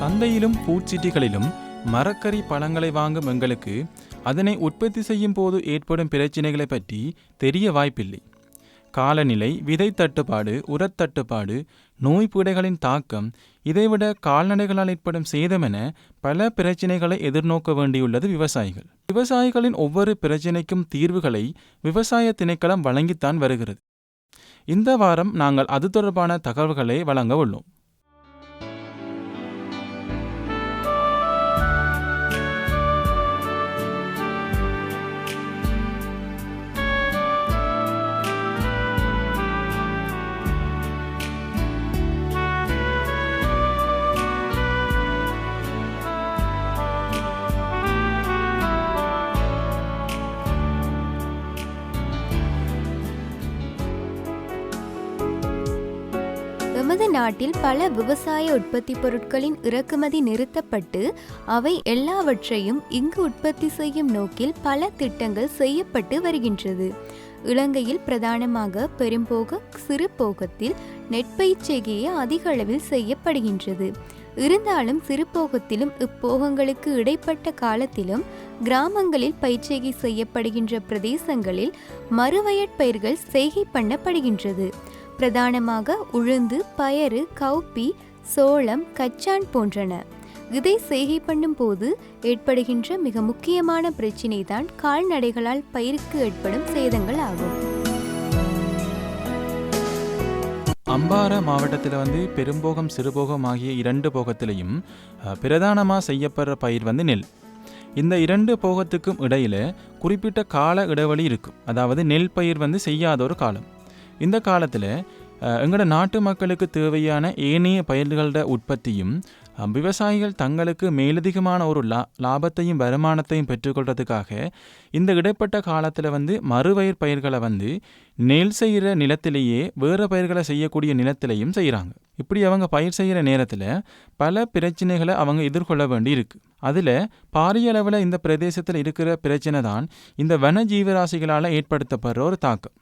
சந்தையிலும் பூச்சிட்டிகளிலும் மரக்கறி பழங்களை வாங்கும் எங்களுக்கு அதனை உற்பத்தி செய்யும் போது ஏற்படும் பிரச்சினைகளை பற்றி தெரிய வாய்ப்பில்லை. காலநிலை விதை தட்டுப்பாடு உரத்தட்டுப்பாடு நோய் தாக்கம் இதைவிட கால்நடைகளால் ஏற்படும் சேதம் என பல பிரச்சினைகளை எதிர்நோக்க வேண்டியுள்ளது விவசாயிகள். விவசாயிகளின் ஒவ்வொரு பிரச்சினைக்கும் தீர்வுகளை விவசாய திணைக்களம் வழங்கித்தான் வருகிறது. இந்த வாரம் நாங்கள் அது தொடர்பான தகவல்களை வழங்க உள்ளோம். நாட்டில் பல விவசாய உற்பத்தி பொருட்களின் இறக்குமதி நிறுத்தப்பட்டு அவை எல்லாவற்றையும் இங்கு உற்பத்தி செய்யும் நோக்கில் பல திட்டங்கள் செய்யப்பட்டு வருகின்றது. இலங்கையில் பிரதானமாக பெரும்போக சிறுபோகத்தில் நெற்பயிற்சேகையே நெற்பயிர் செய்கையே அதிக அளவில் செய்யப்படுகின்றது. இருந்தாலும் சிறுபோகத்திலும் இப்போகங்களுக்கு இடைப்பட்ட காலத்திலும் கிராமங்களில் பயிர்ச்செய்கை செய்யப்படுகின்ற பிரதேசங்களில் மறுவயற்பயிர்கள் செய்கை பண்ணப்படுகின்றது பிரதானமாக உளுந்து பயறு கௌப்பி சோளம் கச்சான் போன்றன. இதை செய்கை பண்ணும் போது ஏற்படுகின்ற மிக முக்கியமான பிரச்சினை தான் கால்நடைகளால் பயிருக்கு ஏற்படும் சேதங்கள் ஆகும். அம்பாறை மாவட்டத்தில் வந்து பெரும்போகம் சிறுபோகம் ஆகிய இரண்டு போகத்திலையும் பிரதானமாக செய்யப்படுற பயிர் வந்து நெல். இந்த இரண்டு போகத்துக்கும் இடையில குறிப்பிட்ட கால இடைவெளி இருக்கும். அதாவது நெல் பயிர் வந்து செய்யாத ஒரு காலம். இந்த காலத்தில் எங்களோட நாட்டு மக்களுக்கு தேவையான ஏனைய பயிர்களோட உற்பத்தியும் விவசாயிகள் தங்களுக்கு மேலதிகமான ஒரு லா லாபத்தையும் வருமானத்தையும் பெற்றுக்கொள்றதுக்காக இந்த இடைப்பட்ட காலத்தில் வந்து மறுபயிர் பயிர்களை வந்து நெல் செய்கிற நிலத்திலேயே வேறு பயிர்களை செய்யக்கூடிய நிலத்திலையும் செய்கிறாங்க இப்படி அவங்க பயிர் செய்கிற நேரத்தில் பல பிரச்சனைகளை அவங்க எதிர்கொள்ள வேண்டி இருக்கு அதில் பாரிய அளவில் இந்த பிரதேசத்தில் இருக்கிற பிரச்சனை தான் இந்த வன ஜீவராசிகளால் ஏற்படுத்தப்படுற ஒரு தாக்கம்.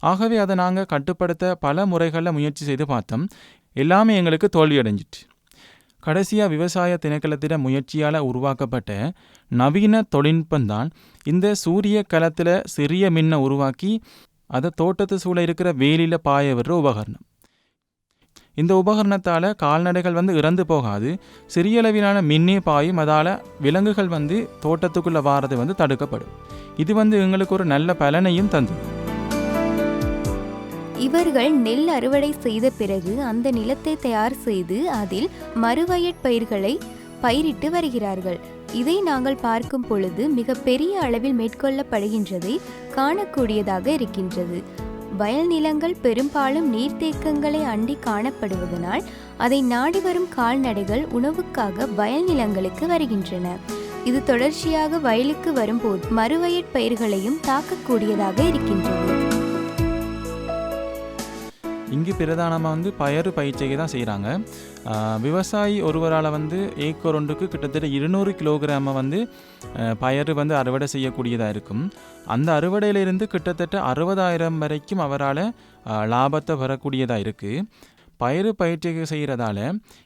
ஆகவே அதை நாங்கள் கட்டுப்படுத்த பல முறைகளில் முயற்சி செய்து பார்த்தோம். எல்லாமே எங்களுக்கு தோல்வி அடைஞ்சிட்டு கடைசியாக விவசாய திணைக்களத்திட முயற்சியால் உருவாக்கப்பட்ட நவீன தொழில்நுட்பம்தான் இந்த சூரிய கலத்தில் சிறிய மின்னை உருவாக்கி அதை தோட்டத்து சூழ இருக்கிற வேலியில் பாய விடுற உபகரணம். இந்த உபகரணத்தால் கால்நடைகள் வந்து இறந்து போகாது. சிறிய அளவிலான மின்னே பாயும் அதால் விலங்குகள் வந்து தோட்டத்துக்குள்ளே வாரது வந்து தடுக்கப்படும். இது வந்து எங்களுக்கு ஒரு நல்ல பலனையும் தந்தது. இவர்கள் நெல் அறுவடை செய்த பிறகு அந்த நிலத்தை தயார் செய்து அதில் மறுவயற்பயிர்களை பயிரிட்டு வருகிறார்கள். இதை நாங்கள் பார்க்கும் பொழுது மிக பெரிய அளவில் மேற்கொள்ளப்படுகின்றதை காணக்கூடியதாக இருக்கின்றது. வயல் நிலங்கள் பெரும்பாலும் நீர்த்தேக்கங்களை அண்டி காணப்படுவதனால் அதை நாடி வரும் கால்நடைகள் உணவுக்காக வயல் நிலங்களுக்கு வருகின்றன. இது தொடர்ச்சியாக வயலுக்கு வரும்போது மறுவயற் பயிர்களையும் தாக்கக்கூடியதாக இருக்கின்றது. இங்கு பிரதானமாக வந்து பயறு பயிற்சியை தான் செய்கிறாங்க விவசாயி ஒருவரால் வந்து ஏக்கர் ஒன்றுக்கு கிட்டத்தட்ட இருநூறு கிலோகிராமை வந்து பயறு வந்து அறுவடை செய்யக்கூடியதாக இருக்கும். அந்த அறுவடையிலிருந்து கிட்டத்தட்ட அறுபதாயிரம் வரைக்கும் அவரால் லாபத்தை வரக்கூடியதாக இருக்குது பயிறு பயிற்சி செய்கிறதால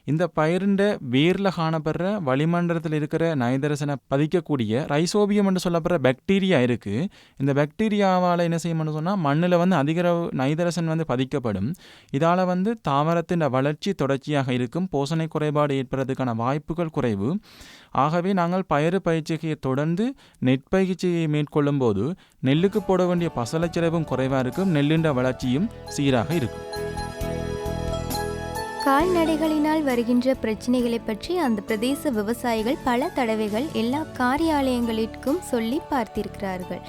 இந்த பயிருண்ட வேரில் காணப்படுற வளிமண்டலத்தில் இருக்கிற நைதரசனை பதிக்கக்கூடிய ரைசோபியம் என்று சொல்லப்படுற பாக்டீரியா இருக்குது இந்த பாக்டீரியாவால் என்ன செய்யணும்னு சொன்னால் மண்ணில் வந்து அதிக நைதரசன் வந்து பதிக்கப்படும். இதால் வந்து தாவரத்தின் வளர்ச்சி தொடர்ச்சியாக இருக்கும். போஷணை குறைபாடு ஏற்படுறதுக்கான வாய்ப்புகள் குறைவு. ஆகவே நாங்கள் பயிறு பயிற்சியை தொடர்ந்து நெற்பயிற்சியை மேற்கொள்ளும் போது நெல்லுக்கு போட வேண்டிய பசலச்சிறவும் குறைவாக இருக்கும். நெல்லின்ற வளர்ச்சியும் சீராக இருக்கும். கால்நடைகளினால் வருகின்ற பிரச்சனைகளை பற்றி அந்த பிரதேச விவசாயிகள் பல தடவைகள் எல்லா காரியாலயங்களிற்கும் சொல்லி பார்த்திருக்கிறார்கள்.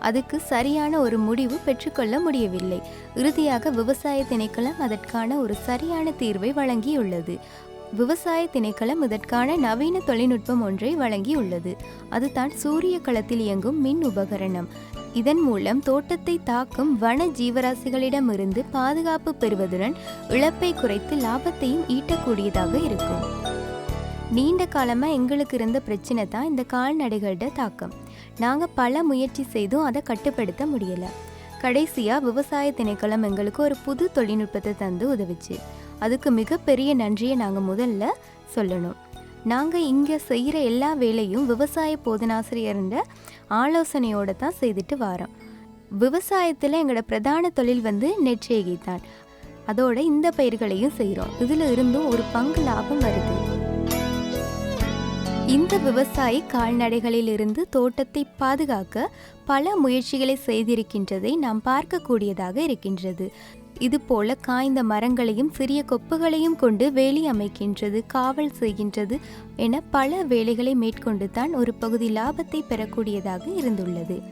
அதுக்கு சரியான ஒரு முடிவு பெற்றுக்கொள்ள முடியவில்லை. இறுதியாக விவசாய திணைக்களம் அதற்கான ஒரு சரியான தீர்வை வழங்கியுள்ளது. விவசாய திணைக்களம் இதற்கான நவீன தொழில்நுட்பம் ஒன்றை வழங்கியுள்ளது. அதுதான் சூரிய களத்தில் இயங்கும் மின் உபகரணம். இதன் மூலம் தோட்டத்தை தாக்கும் வன ஜீவராசிகளிடமிருந்து பாதுகாப்பு பெறுவதுடன் இழப்பை குறைத்து லாபத்தையும் ஈட்டக்கூடியதாக இருக்கும். நீண்ட காலமாக எங்களுக்கு இருந்த பிரச்சனை தான் இந்த கால்நடைகளோட தாக்கம். நாங்கள் பல முயற்சி செய்தும் அதை கட்டுப்படுத்த முடியலை. கடைசியாக விவசாய திணைக்களம் எங்களுக்கு ஒரு புது தொழில்நுட்பத்தை தந்து உதவிச்சு. அதுக்கு மிகப்பெரிய நன்றியை நாங்கள் முதல்ல சொல்லணும். நாங்கள் இங்கே செய்கிற எல்லா வேலையும் விவசாய போதனாசிரியர்ன்ற ஆலோசனையோடு தான் செய்துட்டு வரோம். விவசாயத்தில் எங்களோட பிரதான தொழில் வந்து நெற்செய்கை தான் அதோட இந்த பயிர்களையும் செய்கிறோம் இதில் இருந்தும் ஒரு பங்கு லாபம் வருது. இந்த விவசாயி கால்நடைகளில் இருந்து தோட்டத்தை பாதுகாக்க பல முயற்சிகளை செய்திருக்கின்றதை நாம் பார்க்கக்கூடியதாக இருக்கின்றது. இதுபோல காய்ந்த மரங்களையும் சிறிய கொப்புகளையும் கொண்டு வேலி அமைக்கின்றது காவல் செய்கின்றது என பல வேலைகளை மேற்கொண்டு தான் ஒரு பகுதி லாபத்தை பெறக்கூடியதாக இருந்துள்ளது.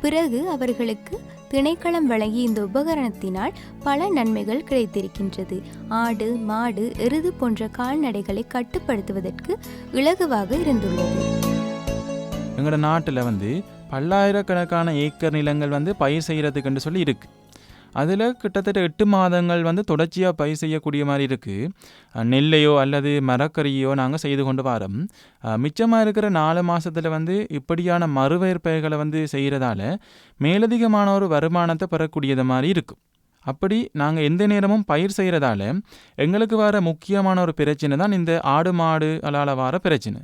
பிறகு அவர்களுக்கு திணைக்களம் வழங்கிய இந்த உபகரணத்தினால் பல நன்மைகள் கிடைத்திருக்கின்றது. ஆடு மாடு எருது போன்ற கால்நடைகளை கட்டுப்படுத்துவதற்கு இலகுவாக இருந்துள்ளது. எங்களோட நாட்டில் வந்து பல்லாயிரக்கணக்கான ஏக்கர் நிலங்கள் வந்து பயிர் செய்கிறதுக்குன்னு சொல்லி இருக்குது அதில் கிட்டத்தட்ட எட்டு மாதங்கள் வந்து தொடர்ச்சியாக பயிர் செய்யக்கூடிய மாதிரி இருக்குது நெல்லையோ அல்லது மரக்கறியோ நாங்கள் செய்து கொண்டு வரோம். மிச்சமாக இருக்கிற நாலு மாதத்தில் வந்து இப்படியான மறுவேற்பயிர்களை வந்து செய்கிறதால மேலதிகமான ஒரு வருமானத்தை பெறக்கூடியது மாதிரி இருக்கும் அப்படி நாங்கள் எந்த நேரமும் பயிர் செய்கிறதால எங்களுக்கு வர முக்கியமான ஒரு பிரச்சனை தான் இந்த ஆடு மாடு அலால வர பிரச்சனை.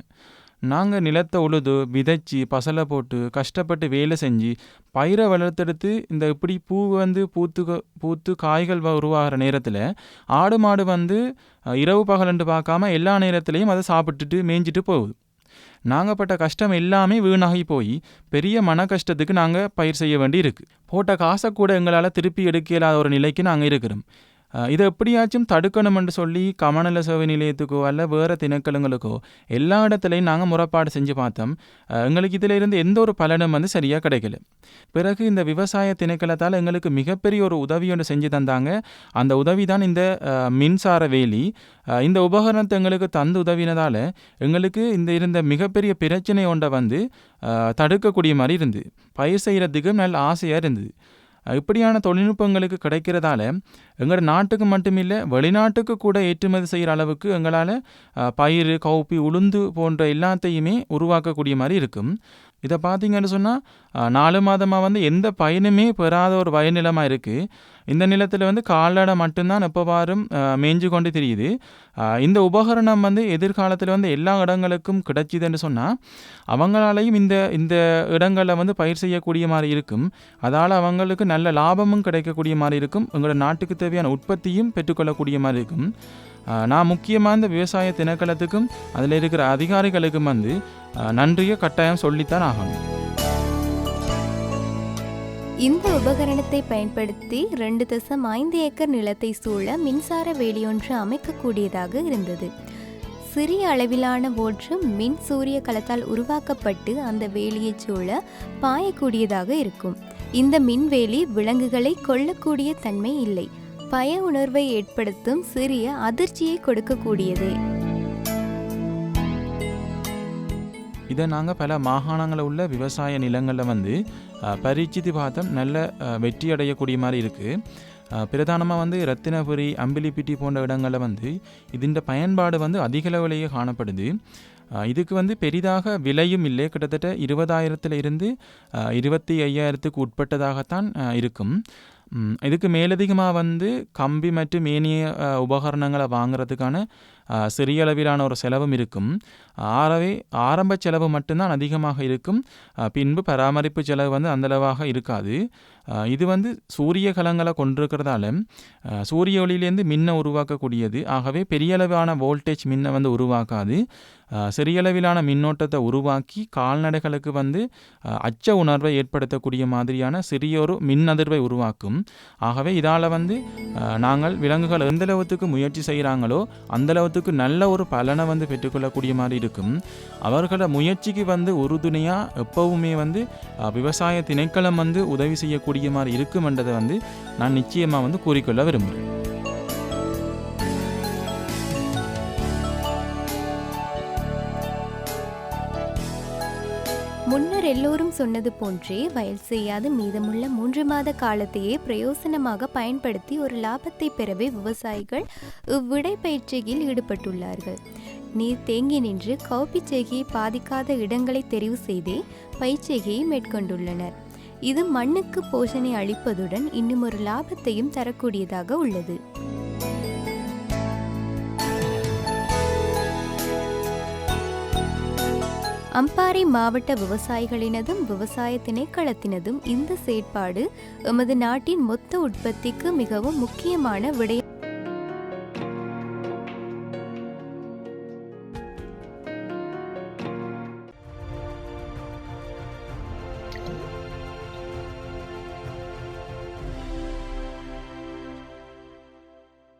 நாங்கள் நிலத்தை உழுது விதைச்சி பசலை போட்டு கஷ்டப்பட்டு வேலை செஞ்சு பயிரை வளர்த்தெடுத்து இந்த இப்படி பூ வந்து பூத்து பூத்து காய்கள் உருவாகிற நேரத்தில் ஆடு மாடு வந்து இரவு பகலண்டு பார்க்காம எல்லா நேரத்துலையும் அதை சாப்பிட்டுட்டு மேய்ஞ்சிட்டு போகுது. நாங்கள் பட்ட கஷ்டம் எல்லாமே வீணாகி போய் பெரிய மன கஷ்டத்துக்கு நாங்கள் பயிர் செய்ய வேண்டி இருக்குது போட்ட காசை கூட எங்களால் திருப்பி எடுக்க இல்லாத ஒரு நிலைக்கு நாங்கள் இருக்கிறோம். இதை எப்படியாச்சும் தடுக்கணும்னு சொல்லி கமநல சேவை நிலையத்துக்கோ அல்ல வேறு திணைக்களங்களுக்கோ எல்லா இடத்துலையும் நாங்கள் முறைப்பாடு செஞ்சு பார்த்தோம் எங்களுக்கு இதில் இருந்து எந்த ஒரு பலனும் வந்து சரியாக கிடைக்கல பிறகு இந்த விவசாய திணைக்களத்தால் எங்களுக்கு மிகப்பெரிய ஒரு உதவி ஒன்று செஞ்சு தந்தாங்க அந்த உதவி தான் இந்த மின்சார வேலி இந்த உபகரணத்தை எங்களுக்கு தந்து உதவினதால் எங்களுக்கு இந்த இருந்த மிகப்பெரிய பிரச்சனை ஒன்றை வந்து தடுக்கக்கூடிய மாதிரி இருந்து பயிர் செய்கிறதுக்கு நல்ல ஆசையாக இருந்தது இப்படியான தொழில்நுட்பங்களுக்கு கிடைக்கிறதால எங்களோட நாட்டுக்கு மட்டுமில்லை வெளிநாட்டுக்கு கூட ஏற்றுமதி செய்கிற அளவுக்கு எங்களால் பயிர் கவுப்பி உளுந்து போன்ற எல்லாத்தையுமே உருவாக்கக்கூடிய மாதிரி இருக்கும். இதை பார்த்தீங்கன்னு சொன்னால் நாலு மாதமாக வந்து எந்த பயனுமே பெறாத ஒரு வயநிலமாக இருக்குது இந்த நிலத்தில் வந்து கால்நடை மட்டும்தான் எப்போவாரும் மேய்ஞ்சு கொண்டு தெரியுது. இந்த உபகரணம் வந்து எதிர்காலத்தில் வந்து எல்லா இடங்களுக்கும் கிடைச்சிதுன்னு சொன்னால் அவங்களாலையும் இந்த இந்த இடங்களில் வந்து பயிர் செய்யக்கூடிய மாதிரி இருக்கும். அதால் அவங்களுக்கு நல்ல லாபமும் கிடைக்கக்கூடிய மாதிரி இருக்கும். எங்களோட நாட்டுக்கு தேவையான உற்பத்தியும் பெற்றுக்கொள்ளக்கூடிய மாதிரி இருக்கும். நான் முக்கியமாக இந்த விவசாய திணைக்களத்துக்கும் அதில் இருக்கிற அதிகாரிகளுக்கும் வந்து நன்றியை கட்டாயம் சொல்லித்தான் ஆகணும். இந்த உபகரணத்தை பயன்படுத்தி ரெண்டு தசம் ஐந்து ஏக்கர் நிலத்தை சூழ மின்சார வேலியொன்று அமைக்கக்கூடியதாக இருந்தது. சிறிய அளவிலான ஓற்று மின் சூரிய கலத்தால் உருவாக்கப்பட்டு அந்த வேலியைச் சூழ பாயக்கூடியதாக இருக்கும். இந்த மின்வேலி விலங்குகளை கொல்லக்கூடிய தன்மை இல்லை. பய உணர்வை ஏற்படுத்தும் சிறிய அதிர்ச்சியை கொடுக்கக்கூடியது. இதை நாங்கள் பல மாகாணங்களில் உள்ள விவசாய நிலங்களில் வந்து பரீட்சித்து பார்த்தோம். நல்ல வெற்றி அடையக்கூடிய மாதிரி இருக்குது பிரதானமாக வந்து ரத்தினபுரி அம்பிலிப்பிட்டி போன்ற இடங்களில் வந்து இதன் பயன்பாடு வந்து அதிக அளவிலேயே காணப்படுது. இதுக்கு வந்து பெரிதாக விலையும் இல்லை. கிட்டத்தட்ட இருபதாயிரத்தில் இருந்து இருபத்தி ஐயாயிரத்துக்கு உட்பட்டதாகத்தான் இருக்கும். இதுக்கு மேலதிகமாக வந்து கம்பி மற்றும் ஏனைய உபகரணங்களை வாங்குறதுக்கான சிறிய அளவிலான ஒரு செலவும் இருக்கும் ஆறவே ஆரம்ப செலவு மட்டும்தான் அதிகமாக இருக்கும் பின்பு பராமரிப்பு செலவு வந்து அந்தளவாக இருக்காது இது வந்து சூரிய கலங்களை கொண்டிருக்கிறதால சூரிய ஒளியிலேருந்து மின்ன உருவாக்கக்கூடியது ஆகவே பெரிய அளவான வோல்டேஜ் மின்ன வந்து உருவாக்காது சிறியளவிலான மின்னோட்டத்தை உருவாக்கி கால்நடைகளுக்கு வந்து அச்ச உணர்வை ஏற்படுத்தக்கூடிய மாதிரியான சிறிய ஒரு மின் அதிர்வை உருவாக்கும். ஆகவே இதால் வந்து நாங்கள் விலங்குகள் எந்த அளவுக்கு முயற்சி செய்கிறாங்களோ அந்த அளவுக்கு நல்ல ஒரு பலனை வந்து பெற்றுக்கொள்ளக்கூடிய மாதிரி இருக்கும். அவர்களோட முயற்சிக்கு வந்து உறுதுணையாக எப்பவுமே வந்து விவசாய திணைக்களம் வந்து உதவி செய்யக்கூடிய மாதிரி இருக்கும்ன்றதை வந்து நான் நிச்சயமாக வந்து கூறிக்கொள்ள விரும்புகிறேன். முன்னர் எல்லோரும் சொன்னது போன்றே வயல் செய்யாத மீதமுள்ள மூன்று மாத காலத்தையே பிரயோசனமாக பயன்படுத்தி ஒரு லாபத்தை பெறவே விவசாயிகள் இவ்விடை பயிற்சியில் ஈடுபட்டுள்ளார்கள். நீர் தேங்கி நின்று கவுப்பி செய்கையை பாதிக்காத இடங்களை தெரிவு செய்தே பயிற்சிகையை மேற்கொண்டுள்ளனர். இது மண்ணுக்கு போஷணை அளிப்பதுடன் இன்னும் ஒரு லாபத்தையும் தரக்கூடியதாக உள்ளது. அம்பாறை மாவட்ட விவசாயிகளினதும் விவசாய திணைக்களத்தினதும் இந்த செயற்பாடு எமது நாட்டின் மொத்த உற்பத்திக்கு மிகவும் முக்கியமான விடயம்